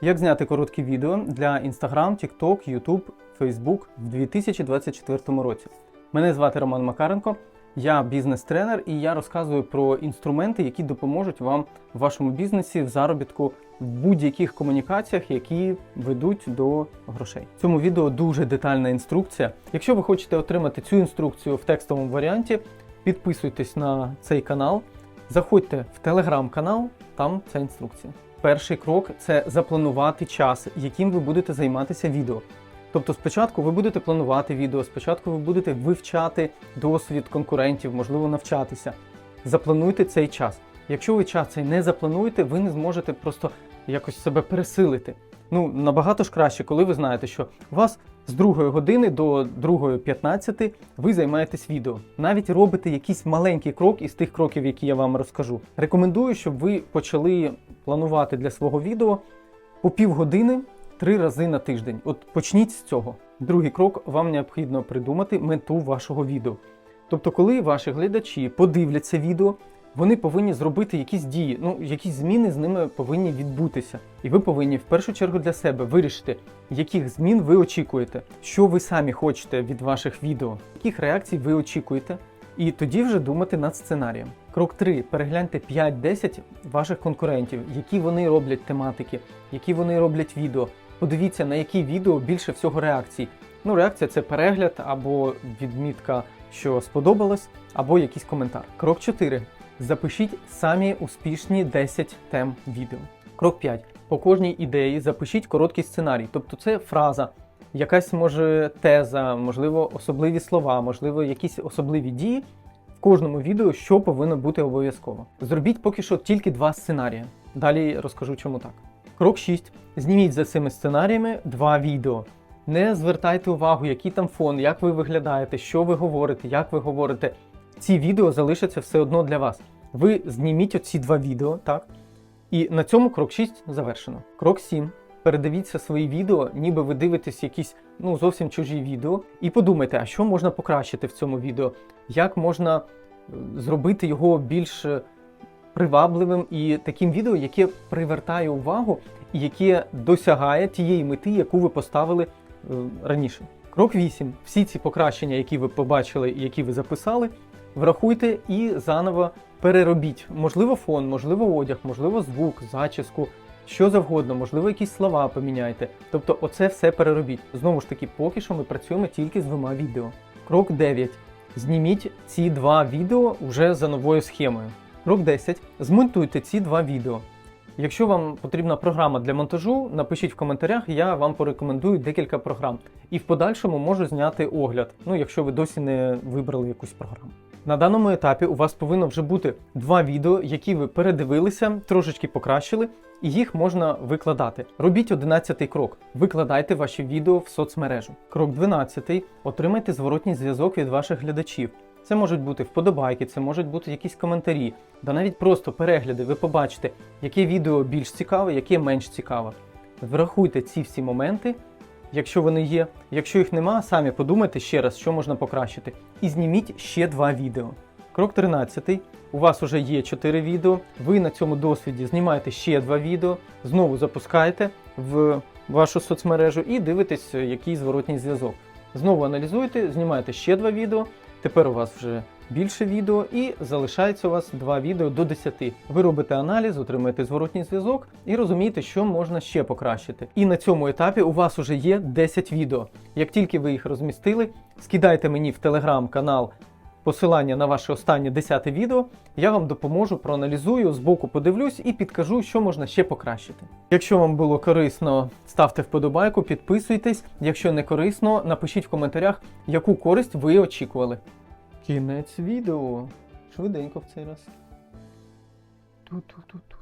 Як зняти короткі відео для Instagram, TikTok, YouTube, Facebook в 2024 році? Мене звати Роман Макаренко, я бізнес-тренер і я розказую про інструменти, які допоможуть вам в вашому бізнесі в заробітку в будь-яких комунікаціях, які ведуть до грошей. В цьому відео дуже детальна інструкція. Якщо ви хочете отримати цю інструкцію в текстовому варіанті, підписуйтесь на цей канал, заходьте в телеграм-канал, там ця інструкція. Перший крок це запланувати час, яким ви будете займатися відео. Тобто спочатку ви будете планувати відео, спочатку ви будете вивчати досвід конкурентів, можливо, навчатися. Заплануйте цей час. Якщо ви час цей не заплануєте, ви не зможете просто якось себе пересилити. Ну, набагато ж краще, коли ви знаєте, що у вас з 2 години до 2.15 ви займаєтесь відео. Навіть робите якийсь маленький крок із тих кроків, які я вам розкажу. Рекомендую, щоб ви почали планувати для свого відео по півгодини три рази на тиждень. От почніть з цього. Другий крок вам необхідно придумати мету вашого відео. Тобто, коли ваші глядачі подивляться відео, вони повинні зробити якісь дії, ну якісь зміни з ними повинні відбутися. І ви повинні в першу чергу для себе вирішити, яких змін ви очікуєте, що ви самі хочете від ваших відео, яких реакцій ви очікуєте, і тоді вже думати над сценарієм. Крок 3. Перегляньте 5-10 ваших конкурентів, які вони роблять тематики, які вони роблять відео. Подивіться, на які відео більше всього реакцій. Ну, реакція це перегляд або відмітка, що сподобалось, або якийсь коментар. Крок 4. Запишіть самі успішні 10 тем відео. Крок 5. По кожній ідеї запишіть короткий сценарій. Тобто це фраза, якась може теза, можливо, особливі слова, можливо, якісь особливі дії. В кожному відео, що повинно бути обов'язково. Зробіть поки що тільки два сценарії. Далі розкажу, чому так. Крок 6. Зніміть за цими сценаріями два відео. Не звертайте увагу, який там фон, як ви виглядаєте, що ви говорите, як ви говорите. Ці відео залишаться все одно для вас. Ви зніміть оці два відео, так? І на цьому крок 6 завершено. Крок 7. Передивіться свої відео, ніби ви дивитесь якісь ну зовсім чужі відео, і подумайте, а що можна покращити в цьому відео, як можна е, зробити його більш е, привабливим і таким відео, яке привертає увагу і яке досягає тієї мети, яку ви поставили е, раніше. Крок 8. Всі ці покращення, які ви побачили які ви записали, врахуйте і заново переробіть. Можливо, фон, можливо, одяг, можливо, звук, зачіску, що завгодно, можливо, якісь слова поміняйте. Тобто, оце все переробіть. Знову ж таки, поки що ми працюємо тільки з двома відео. Крок 9. Зніміть ці два відео вже за новою схемою. Крок 10. Змонтуйте ці два відео. Якщо вам потрібна програма для монтажу, напишіть в коментарях, я вам порекомендую декілька програм. І в подальшому можу зняти огляд, ну якщо ви досі не вибрали якусь програму. На даному етапі у вас повинно вже бути два відео, які ви передивилися, трошечки покращили, і їх можна викладати. Робіть 11-й крок. Викладайте ваші відео в соцмережу. Крок 12. Отримайте зворотній зв'язок від ваших глядачів. Це можуть бути вподобайки, це можуть бути якісь коментарі, да навіть просто перегляди. Ви побачите, яке відео більш цікаве, яке менш цікаве. Врахуйте ці всі моменти, якщо вони є. Якщо їх нема, самі подумайте ще раз, що можна покращити. І зніміть ще два відео. Крок 13. У вас вже є 4 відео. Ви на цьому досвіді знімаєте ще два відео, знову запускаєте в вашу соцмережу і дивитесь, який зворотній зв'язок. Знову аналізуєте, знімаєте ще два відео. Тепер у вас вже більше відео і залишається у вас два відео до 10. Ви робите аналіз, отримаєте зворотній зв'язок і розумієте, що можна ще покращити. І на цьому етапі у вас вже є 10 відео. Як тільки ви їх розмістили, скидайте мені в телеграм-канал посилання на ваше останнє 10 відео, я вам допоможу, проаналізую, збоку подивлюсь і підкажу, що можна ще покращити. Якщо вам було корисно, ставте вподобайку, підписуйтесь. Якщо не корисно, напишіть в коментарях, яку користь ви очікували. Кінець відео. Швиденько в цей раз. Ту-ту-ту-ту.